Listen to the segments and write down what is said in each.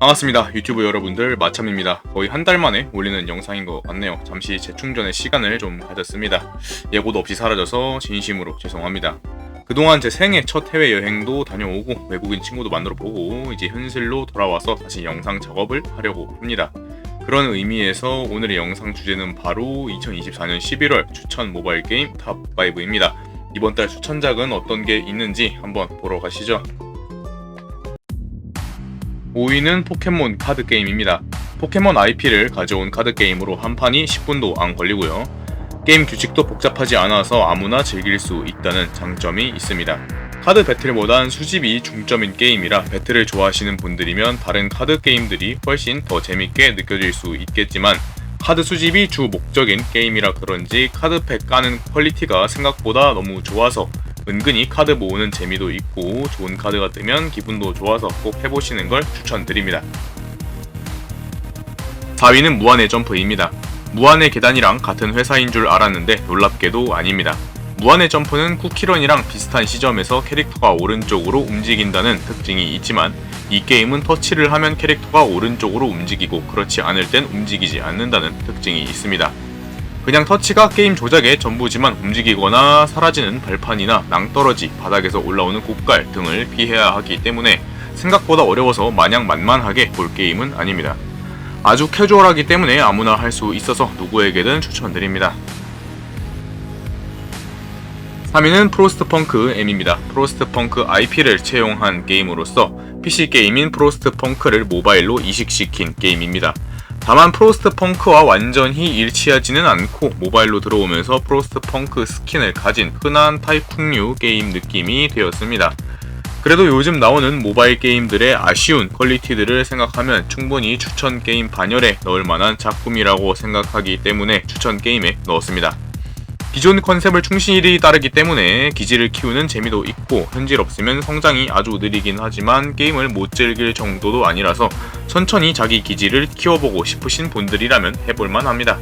반갑습니다. 유튜브 여러분들 마참입니다. 거의 한 달 만에 올리는 영상인 것 같네요. 잠시 재충전의 시간을 좀 가졌습니다. 예고도 없이 사라져서 진심으로 죄송합니다. 그동안 제 생애 첫 해외 여행도 다녀오고 외국인 친구도 만들어 보고 이제 현실로 돌아와서 다시 영상 작업을 하려고 합니다. 그런 의미에서 오늘의 영상 주제는 바로 2024년 11월 추천 모바일 게임 탑5입니다. 이번 달 추천작은 어떤 게 있는지 한번 보러 가시죠. 5위는 포켓몬 카드 게임입니다. 포켓몬 IP를 가져온 카드 게임으로 한 판이 10분도 안 걸리고요. 게임 규칙도 복잡하지 않아서 아무나 즐길 수 있다는 장점이 있습니다. 카드 배틀보단 수집이 중점인 게임이라 배틀을 좋아하시는 분들이면 다른 카드 게임들이 훨씬 더 재밌게 느껴질 수 있겠지만 카드 수집이 주 목적인 게임이라 그런지 카드팩 까는 퀄리티가 생각보다 너무 좋아서 은근히 카드 모으는 재미도 있고 좋은 카드가 뜨면 기분도 좋아서 꼭 해보시는 걸 추천드립니다. 4위는 무한의 점프입니다. 무한의 계단이랑 같은 회사인 줄 알았는데 놀랍게도 아닙니다. 무한의 점프는 쿠키런이랑 비슷한 시점에서 캐릭터가 오른쪽으로 움직인다는 특징이 있지만 이 게임은 터치를 하면 캐릭터가 오른쪽으로 움직이고 그렇지 않을 땐 움직이지 않는다는 특징이 있습니다. 그냥 터치가 게임 조작의 전부지만 움직이거나 사라지는 발판이나 낭떠러지, 바닥에서 올라오는 곡갈 등을 피해야 하기 때문에 생각보다 어려워서 마냥 만만하게 볼 게임은 아닙니다. 아주 캐주얼하기 때문에 아무나 할 수 있어서 누구에게든 추천드립니다. 3위는 프로스트펑크 M입니다. 프로스트펑크 IP를 채용한 게임으로서 PC 게임인 프로스트펑크를 모바일로 이식시킨 게임입니다. 다만 프로스트 펑크와 완전히 일치하지는 않고 모바일로 들어오면서 프로스트 펑크 스킨을 가진 흔한 타이쿵류 게임 느낌이 되었습니다. 그래도 요즘 나오는 모바일 게임들의 아쉬운 퀄리티들을 생각하면 충분히 추천 게임 반열에 넣을 만한 작품이라고 생각하기 때문에 추천 게임에 넣었습니다. 기존 컨셉을 충실히 따르기 때문에 기지를 키우는 재미도 있고 현질 없으면 성장이 아주 느리긴 하지만 게임을 못 즐길 정도도 아니라서 천천히 자기 기지를 키워보고 싶으신 분들이라면 해볼만 합니다.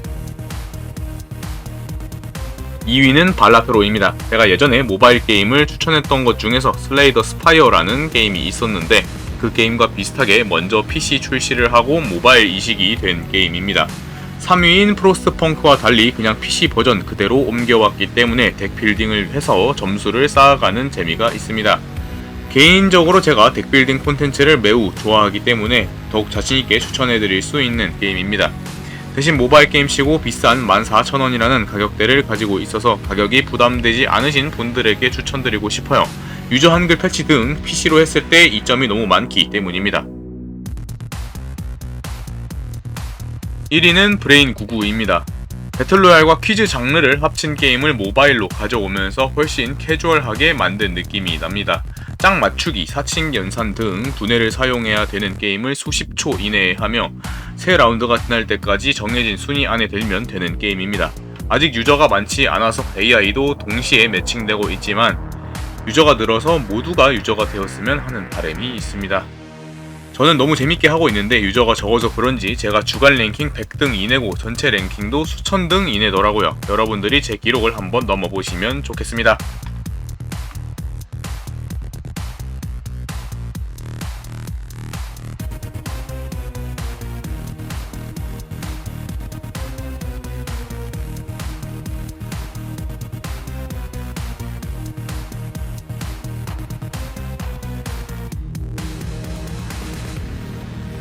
2위는 발라트로입니다. 제가 예전에 모바일 게임을 추천했던 것 중에서 슬레이더 스파이어라는 게임이 있었는데 그 게임과 비슷하게 먼저 PC 출시를 하고 모바일 이식이 된 게임입니다. 3위인 프로스트펑크와 달리 그냥 PC 버전 그대로 옮겨왔기 때문에 덱 빌딩을 해서 점수를 쌓아가는 재미가 있습니다. 개인적으로 제가 덱빌딩 콘텐츠를 매우 좋아하기 때문에 더욱 자신있게 추천해드릴 수 있는 게임입니다. 대신 모바일 게임치고 비싼 14,000원이라는 가격대를 가지고 있어서 가격이 부담되지 않으신 분들에게 추천드리고 싶어요. 유저 한글 패치 등 PC로 했을 때 이점이 너무 많기 때문입니다. 1위는 브레인 99입니다. 배틀로얄과 퀴즈 장르를 합친 게임을 모바일로 가져오면서 훨씬 캐주얼하게 만든 느낌이 납니다. 짝 맞추기, 사칭 연산 등 두뇌를 사용해야 되는 게임을 수십 초 이내에 하며 새 라운드가 지날 때까지 정해진 순위 안에 들면 되는 게임입니다. 아직 유저가 많지 않아서 AI도 동시에 매칭되고 있지만 유저가 늘어서 모두가 유저가 되었으면 하는 바람이 있습니다. 저는 너무 재밌게 하고 있는데 유저가 적어서 그런지 제가 주간 랭킹 100등 이내고 전체 랭킹도 수천 등 이내더라고요. 여러분들이 제 기록을 한번 넘어보시면 좋겠습니다.